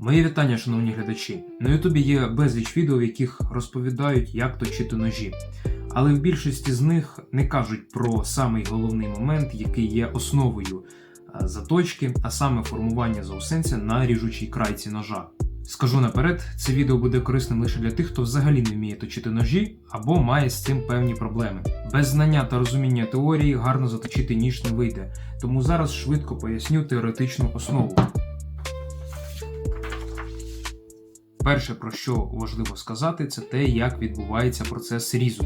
Мої вітання, шановні глядачі. На Ютубі є безліч відео, в яких розповідають, як точити ножі. Але в більшості з них не кажуть про самий головний момент, який є основою заточки, а саме формування заусенця на ріжучій крайці ножа. Скажу наперед, це відео буде корисним лише для тих, хто взагалі не вміє точити ножі або має з цим певні проблеми. Без знання та розуміння теорії гарно заточити ніж не вийде, тому зараз швидко поясню теоретичну основу. Перше, про що важливо сказати, це те, як відбувається процес різу.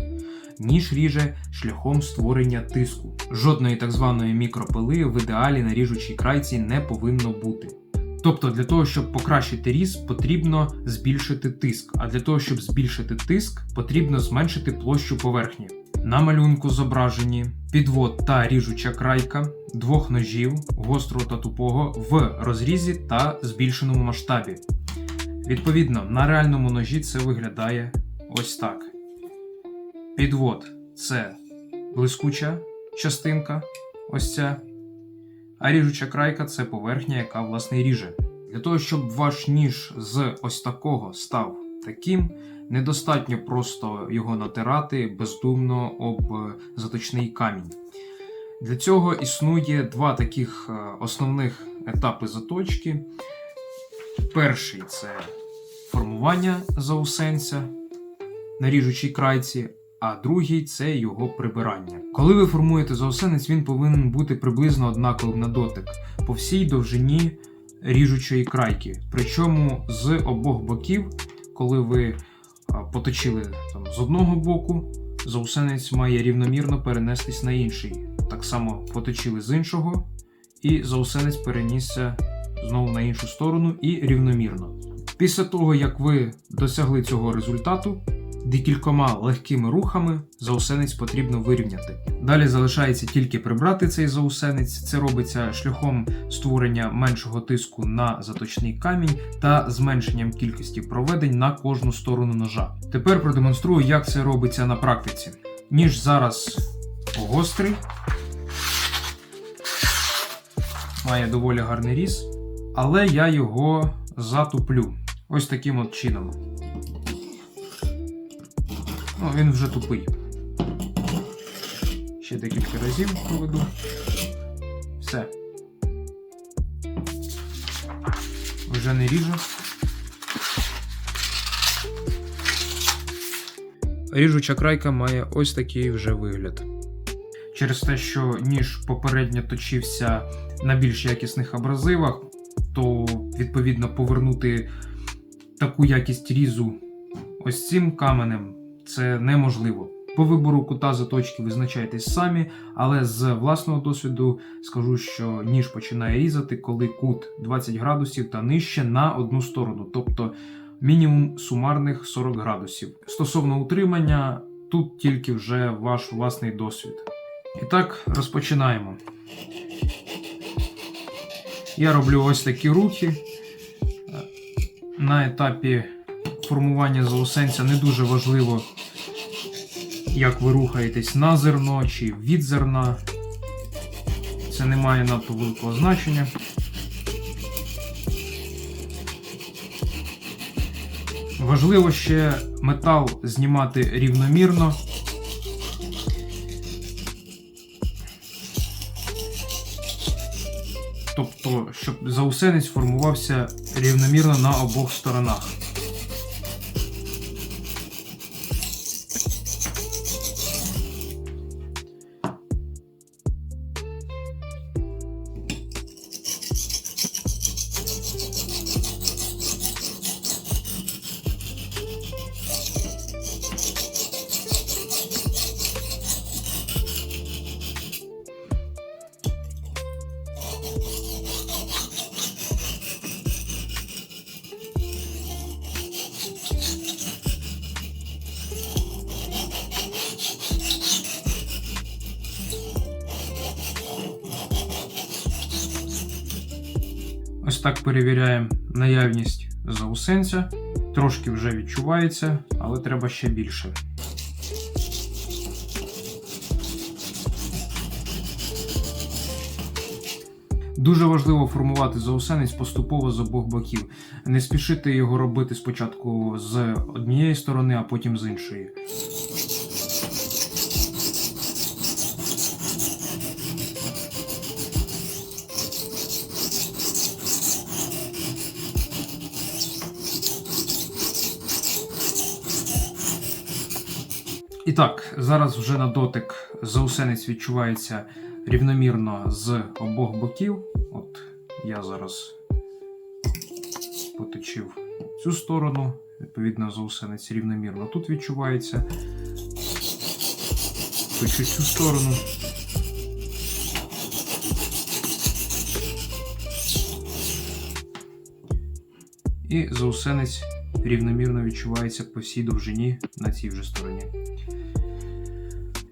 Ніж ріже шляхом створення тиску. Жодної так званої мікропили в ідеалі на ріжучій крайці не повинно бути. Тобто для того, щоб покращити різ, потрібно збільшити тиск, а для того, щоб збільшити тиск, потрібно зменшити площу поверхні. На малюнку зображені підвод та ріжуча крайка двох ножів гострого та тупого в розрізі та збільшеному масштабі. Відповідно, на реальному ножі це виглядає ось так. Підвод це блискуча частинка, ось ця. А ріжуча крайка це поверхня, яка власне ріже. Для того, щоб ваш ніж з ось такого став таким, недостатньо просто його натирати бездумно об е, заточний камінь. Для цього існує два таких е, основних етапи заточки. Перший це формування заусенця на ріжучій крайці, а другий це його прибирання. Коли ви формуєте заусенець, він повинен бути приблизно однаковим на дотик по всій довжині ріжучої крайки. Причому з обох боків, коли ви поточили там, з одного боку, заусенець має рівномірно перенестись на інший. Так само поточили з іншого, і заусенець перенісся знову на іншу сторону і рівномірно. Після того, як ви досягли цього результату, декількома легкими рухами заусенець потрібно вирівняти. Далі залишається тільки прибрати цей заусенець. Це робиться шляхом створення меншого тиску на заточний камінь та зменшенням кількості проведень на кожну сторону ножа. Тепер продемонструю, як це робиться на практиці. Ніж зараз гострий, має доволі гарний різ, але я його затуплю. Ось таким от чином. Ну, він вже тупий. Ще декілька разів проведу. Все. Вже не ріжу. Ріжуча крайка має ось такий вже вигляд. Через те, що ніж попередньо точився на більш якісних абразивах, то відповідно повернути таку якість різу ось цим каменем це неможливо. По вибору кута заточки визначайтесь самі, але з власного досвіду скажу, що ніж починає різати, коли кут 20 градусів та нижче на одну сторону, тобто мінімум сумарних 40 градусів. Стосовно утримання, тут тільки вже ваш власний досвід. І так, розпочинаємо. Я роблю ось такі рухи. На етапі формування заусенця не дуже важливо, як ви рухаєтесь на зерно чи від зерна. Це не має надто великого значення. Важливо ще метал знімати рівномірно. Тобто, щоб заусенець формувався рівномірно на обох сторонах. Ось так перевіряємо наявність заусенця. Трошки вже відчувається, але треба ще більше. Дуже важливо формувати заусенець поступово з обох боків. Не спішити його робити спочатку з однієї сторони, а потім з іншої. І так, зараз вже на дотик заусенець відчувається рівномірно з обох боків. От я зараз поточив цю сторону, відповідно, заусенець рівномірно тут відчувається. Точу цю сторону. І заусенець рівномірно відчувається по всій довжині на цій вже стороні.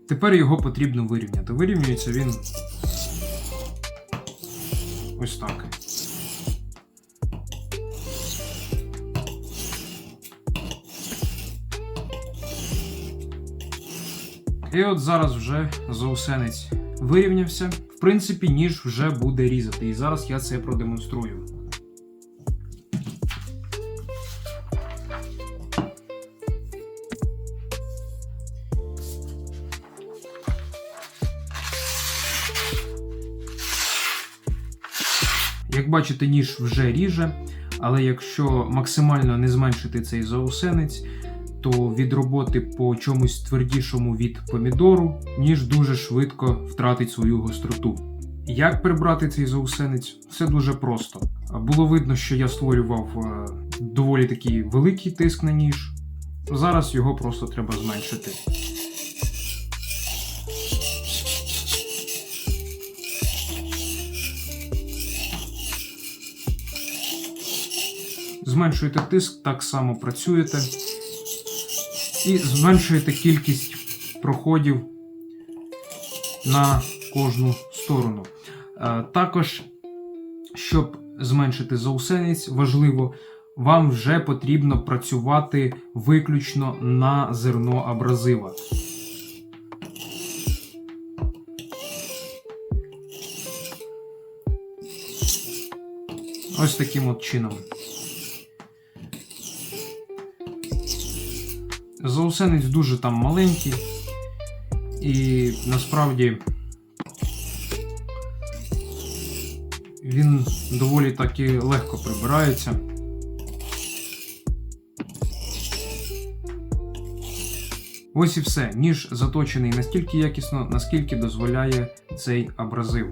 Тепер його потрібно вирівняти. Вирівнюється він ось так. І от зараз вже заусенець вирівнявся. В принципі, ніж вже буде різати. І зараз я це продемонструю. Як бачите, ніж вже ріже, але якщо максимально не зменшити цей заусенець, то від роботи по чомусь твердішому від помідору, ніж дуже швидко втратить свою гостроту. Як прибрати цей заусенець? Все дуже просто. Було видно, що я створював е, доволі такий великий тиск на ніж. Зараз його просто треба зменшити. Зменшуєте тиск, так само працюєте. І зменшуєте кількість проходів на кожну сторону. Е, Також, щоб зменшити заусенець, важливо, вам вже потрібно працювати виключно на зерно абразива. Ось таким от чином. Заусенець дуже там маленький, і насправді він доволі таки легко прибирається. Ось і все. Ніж заточений настільки якісно, наскільки дозволяє цей абразив.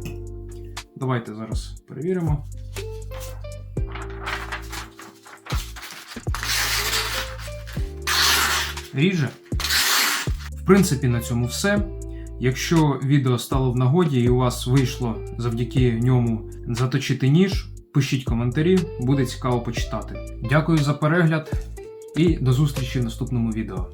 Давайте зараз перевіримо. Ріже. В принципі, на цьому все. Якщо відео стало в нагоді і у вас вийшло завдяки ньому заточити ніж, пишіть коментарі, буде цікаво почитати. Дякую за перегляд і до зустрічі в наступному відео.